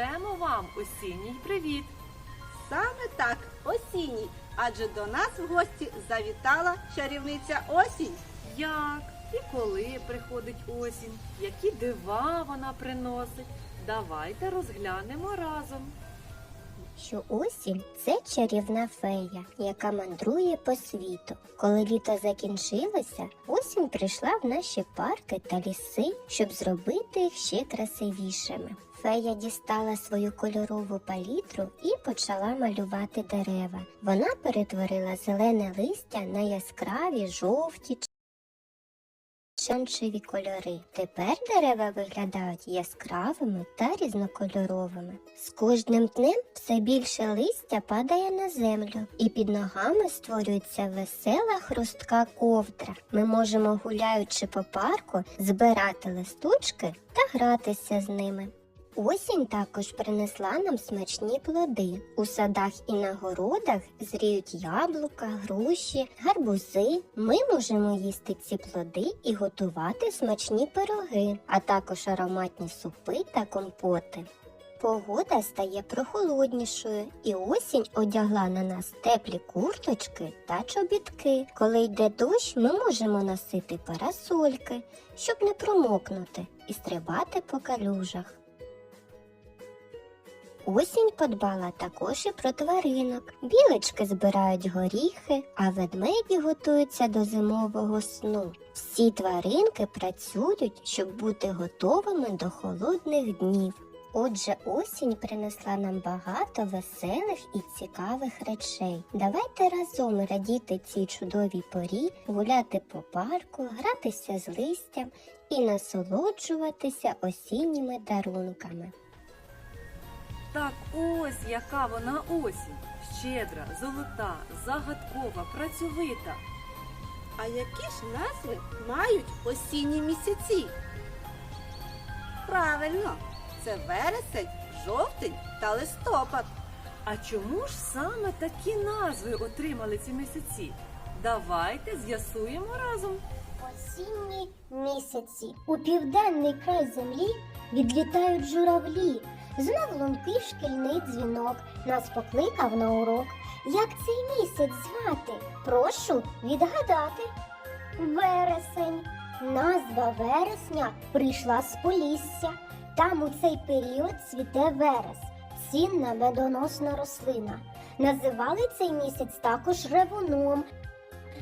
шлемо вам осінній привіт. Саме так, осінній, адже до нас в гості завітала чарівниця осінь. Як і коли приходить осінь, які дива вона приносить. Давайте розглянемо разом. що осінь це чарівна фея, яка мандрує по світу. Коли літо закінчилося, осінь прийшла в наші парки та ліси, щоб зробити їх ще красивішими. Фея дістала свою кольорову палітру і почала малювати дерева. Вона перетворила зелене листя на яскраві жовті Чанчеві кольори. Тепер дерева виглядають яскравими та різнокольоровими. З кожним днем все більше листя падає на землю, і під ногами створюється весела хрустка ковдра. Ми можемо, гуляючи по парку, збирати листочки та гратися з ними. Осінь також принесла нам смачні плоди. У садах і на городах зріють яблука, груші, гарбузи. Ми можемо їсти ці плоди і готувати смачні пироги, а також ароматні супи та компоти. Погода стає прохолоднішою, і осінь одягла на нас теплі курточки та чобітки. Коли йде дощ, ми можемо носити парасольки, щоб не промокнути і стрибати по калюжах. Осінь подбала також і про тваринок. Білочки збирають горіхи, а ведмеді готуються до зимового сну. Всі тваринки працюють, щоб бути готовими до холодних днів. Отже, осінь принесла нам багато веселих і цікавих речей. Давайте разом радіти цій чудовій порі, гуляти по парку, гратися з листям і насолоджуватися осінніми дарунками. Так ось яка вона осінь. Щедра, золота, загадкова, працьовита. А які ж назви мають осінні місяці? Правильно, це вересень, жовтень та листопад. А чому ж саме такі назви отримали ці місяці? Давайте з'ясуємо разом. Осінні місяці у південний край землі відлітають журавлі. Знов лункий шкільний дзвінок нас покликав на урок. Як цей місяць звати? Прошу відгадати. Вересень. Назва вересня прийшла з Полісся. Там у цей період цвіте верес, цінна медоносна рослина. Називали цей місяць також ревуном,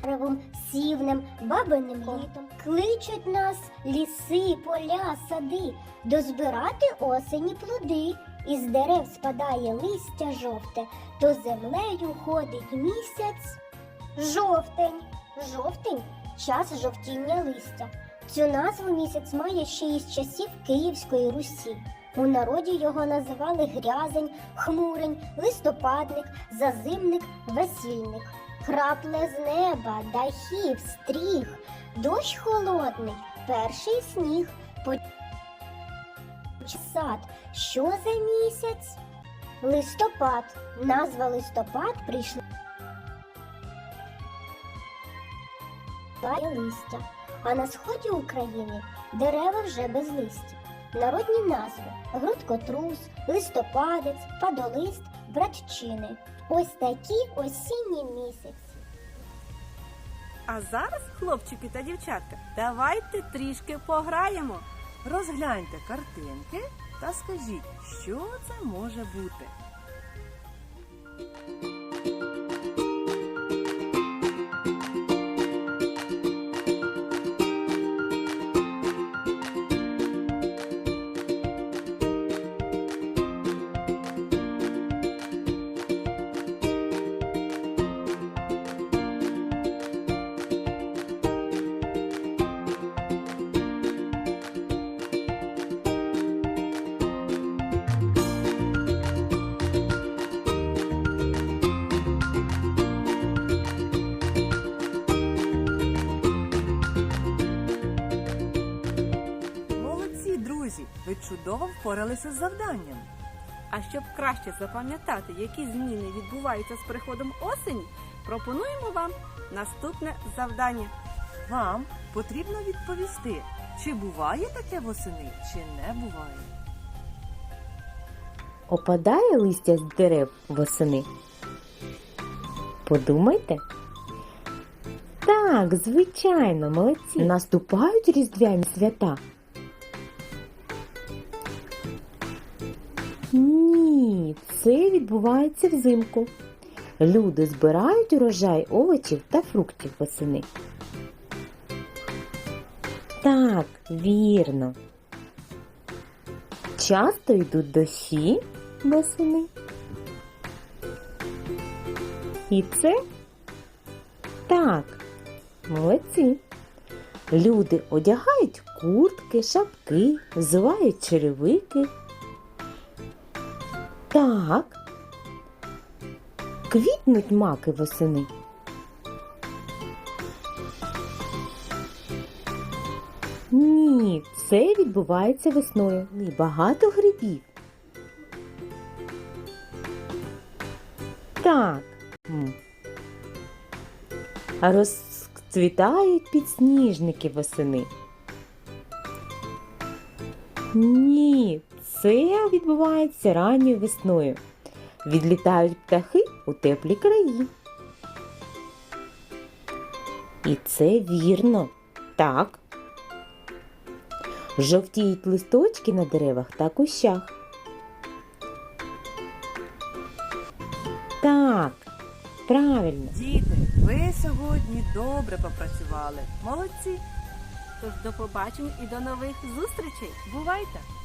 деревом, сівнем, бабиним літом. Кличуть нас ліси, поля, сади, дозбирати осені плоди. Із дерев спадає листя жовте, то землею ходить місяць. Жовтень. Жовтень час жовтіння листя. Цю назву місяць має ще із часів Київської Русі. У народі його називали грязень, хмурень, листопадник, зазимник, весільник. Крапле з неба, дахів, стріх, дощ холодний, перший сніг, сад. Що за місяць? Листопад. Назва листопад прийшла листя. А на сході України дерева вже без листя. Народні назви грудкотрус, листопадець, падолист, братчини. Ось такі осінні місяці. А зараз, хлопчики та дівчатка, давайте трішки пограємо. Розгляньте картинки та скажіть, що це може бути. Ви чудово впоралися з завданням. А щоб краще запам'ятати, які зміни відбуваються з приходом осені, пропонуємо вам наступне завдання. Вам потрібно відповісти, чи буває таке восени, чи не буває. опадає листя з дерев восени? Подумайте. Так, звичайно, молодці. Наступають різдвяні свята. Це відбувається взимку. Люди збирають урожай овочів та фруктів восени. Так, вірно. Часто йдуть дощі восени. І це так, молодці. Люди одягають куртки, шапки, взувають черевики. Так. Квітнуть маки восени. Ні, це відбувається весною. І багато грибів. Так. Розцвітають підсніжники восени. Ні, це відбувається ранньою весною. Відлітають птахи у теплі краї. І це вірно. Так. Жовтіють листочки на деревах та кущах. Так, правильно. Діти, ви сьогодні добре попрацювали. Молодці! Тож до побачення і до нових зустрічей. Бувайте!